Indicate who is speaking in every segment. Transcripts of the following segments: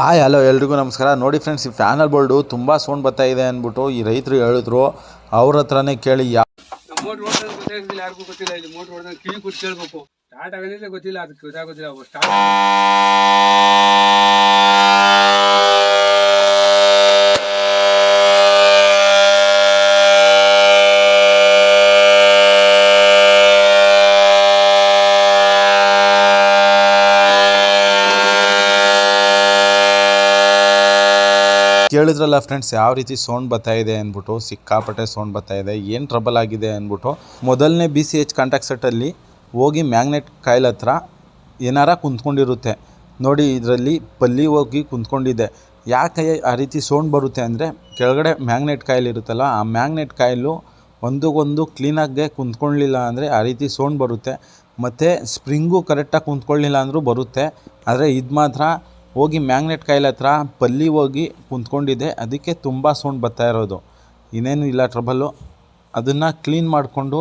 Speaker 1: Hi, hello, ಎಲ್ರಿಗೂ ನಮಸ್ಕಾರ. ನೋಡಿ ಫ್ರೆಂಡ್ಸ್ ಈ ಫ್ಯಾನಲ್ ಬೋರ್ಡು ತುಂಬ ಸೌಂಡ್ ಬರ್ತಾ ಇದೆ ಅಂದ್ಬಿಟ್ಟು ಈ ರೈತರು ಹೇಳಿದ್ರು. ಅವ್ರ ಹತ್ರನೇ ಕೇಳಿ ಯಾವ
Speaker 2: ಮೋಟ್ರ್ ಹೊಡೆದ್ರೆ ಗೊತ್ತಾಗಿಲ್ಲ ಯಾರಿಗೂ ಗೊತ್ತಿಲ್ಲ. ಇದು ಮೋಟ್ರ್ ಹೊಡೆದ ಕಿವಿ ಕೊಟ್ಟು ಕೇಳ್ಬೇಕು ಸ್ಟಾರ್ಟ್ ಆಗೋದಿಲ್ಲ ಗೊತ್ತಿಲ್ಲ, ಅದಕ್ಕೆ ಗೊತ್ತಾಗೋದಿಲ್ಲ. ಸ್ಟಾರ್ಟ್
Speaker 1: ಕೇಳಿದ್ರಲ್ಲ ಫ್ರೆಂಡ್ಸ್ ಯಾವ ರೀತಿ ಸೌಂಡ್ ಬರ್ತಾ ಇದೆ ಅಂದ್ಬಿಟ್ಟು, ಸಿಕ್ಕಾಪಟ್ಟೆ ಸೌಂಡ್ ಬರ್ತಾ ಇದೆ, ಏನು ಟ್ರಬಲ್ ಆಗಿದೆ ಅಂದ್ಬಿಟ್ಟು, ಮೊದಲನೇ ಬಿ ಸಿ ಎಚ್ ಕಾಂಟ್ಯಾಕ್ಟ್ ಸೆಟ್ಟಲ್ಲಿ ಹೋಗಿ ಮ್ಯಾಗ್ನೆಟ್ ಕಾಯಿಲ್ ಹತ್ರ ಏನಾರ ಕುಂತ್ಕೊಂಡಿರುತ್ತೆ. ನೋಡಿ, ಇದರಲ್ಲಿ ಪಲ್ಲಿ ಹೋಗಿ ಕುಂತ್ಕೊಂಡಿದೆ. ಯಾಕೆ ಆ ರೀತಿ ಸೌಂಡ್ ಬರುತ್ತೆ ಅಂದರೆ, ಕೆಳಗಡೆ ಮ್ಯಾಗ್ನೆಟ್ ಕಾಯಿಲ್ ಇರುತ್ತಲ್ಲ, ಆ ಮ್ಯಾಗ್ನೆಟ್ ಕಾಯಿಲು ಒಂದಕ್ಕೊಂದು ಕ್ಲೀನಾಗೆ ಕುಂತ್ಕೊಳ್ಳಿಲ್ಲ ಅಂದರೆ ಆ ರೀತಿ ಸೌಂಡ್ ಬರುತ್ತೆ. ಮತ್ತು ಸ್ಪ್ರಿಂಗು ಕರೆಕ್ಟಾಗಿ ಕುಂತ್ಕೊಳ್ಳಿಲ್ಲ ಅಂದರೂ ಬರುತ್ತೆ. ಆದರೆ ಇದು ಮಾತ್ರ ಹೋಗಿ ಮ್ಯಾಗ್ನೆಟ್ ಕಾಯಿಲೆ ಹತ್ರ ಪಲ್ಲಿ ಹೋಗಿ ಕುಂತ್ಕೊಂಡಿದೆ ಅದಕ್ಕೆ ತುಂಬ ಸೌಂಡ್ ಬರ್ತಾ ಇರೋದು. ಇನ್ನೇನು ಇಲ್ಲ ಟ್ರಬಲ್ಲು. ಅದನ್ನು ಕ್ಲೀನ್ ಮಾಡಿಕೊಂಡು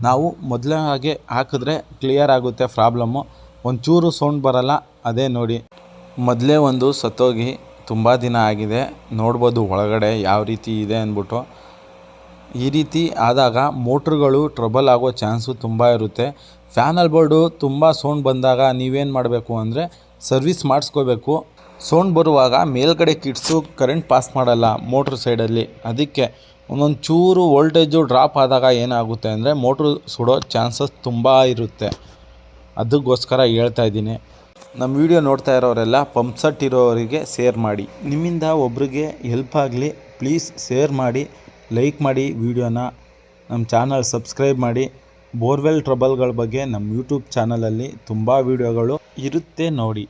Speaker 1: ನಾವು ಮೊದಲೇ ಹಾಗೆ ಹಾಕಿದ್ರೆ ಕ್ಲಿಯರ್ ಆಗುತ್ತೆ ಪ್ರಾಬ್ಲಮ್ಮು. ಒಂಚೂರು ಸೌಂಡ್ ಬರಲ್ಲ, ಅದೇ ನೋಡಿ. ಮೊದಲೇ ಒಂದು ಸತ್ತೋಗಿ ತುಂಬ ದಿನ ಆಗಿದೆ. ನೋಡ್ಬೋದು ಒಳಗಡೆ ಯಾವ ರೀತಿ ಇದೆ ಅಂದ್ಬಿಟ್ಟು. ಈ ರೀತಿ ಆದಾಗ ಮೋಟ್ರುಗಳು ಟ್ರಬಲ್ ಆಗೋ ಚಾನ್ಸು ತುಂಬ ಇರುತ್ತೆ. ಫ್ಯಾನಲ್ ಬೋರ್ಡು ತುಂಬ ಸೌಂಡ್ ಬಂದಾಗ ನೀವೇನು ಮಾಡಬೇಕು ಅಂದರೆ ಸರ್ವಿಸ್ ಮಾಡಿಸ್ಕೋಬೇಕು. ಸೌಂಡ್ ಬರುವಾಗ ಮೇಲ್ಗಡೆ ಕಿಟ್ಸು ಕರೆಂಟ್ ಪಾಸ್ ಮಾಡಲ್ಲ ಮೋಟ್ರ್ ಸೈಡಲ್ಲಿ ಅದಕ್ಕೆ ಒಂದೊಂದು ಚೂರು ವೋಲ್ಟೇಜು ಡ್ರಾಪ್ ಆದಾಗ ಏನಾಗುತ್ತೆ ಅಂದರೆ ಮೋಟ್ರು ಸುಡೋ ಚಾನ್ಸಸ್ ತುಂಬ ಇರುತ್ತೆ. ಅದಕ್ಕೋಸ್ಕರ ಹೇಳ್ತಾ ಇದ್ದೀನಿ. ನಮ್ಮ ವಿಡಿಯೋ ನೋಡ್ತಾ ಇರೋರೆಲ್ಲ ಪಂಪ್ ಸೆಟ್ ಇರೋರಿಗೆ ಶೇರ್ ಮಾಡಿ. ನಿಮ್ಮಿಂದ ಒಬ್ರಿಗೆ ಹೆಲ್ಪ್ ಆಗಲಿ, ಪ್ಲೀಸ್ ಶೇರ್ ಮಾಡಿ. ಲೈಕ್ ಮಾಡಿ ವಿಡಿಯೋನ, ನಮ್ಮ ಚಾನಲ್ ಸಬ್ಸ್ಕ್ರೈಬ್ ಮಾಡಿ. ಬೋರ್ವೆಲ್ ಟ್ರಬಲ್ಗಳ ಬಗ್ಗೆ ನಮ್ಮ ಯೂಟ್ಯೂಬ್ ಚಾನಲಲ್ಲಿ ತುಂಬ ವೀಡಿಯೋಗಳು ಇರುತ್ತೆ ನೋಡಿ.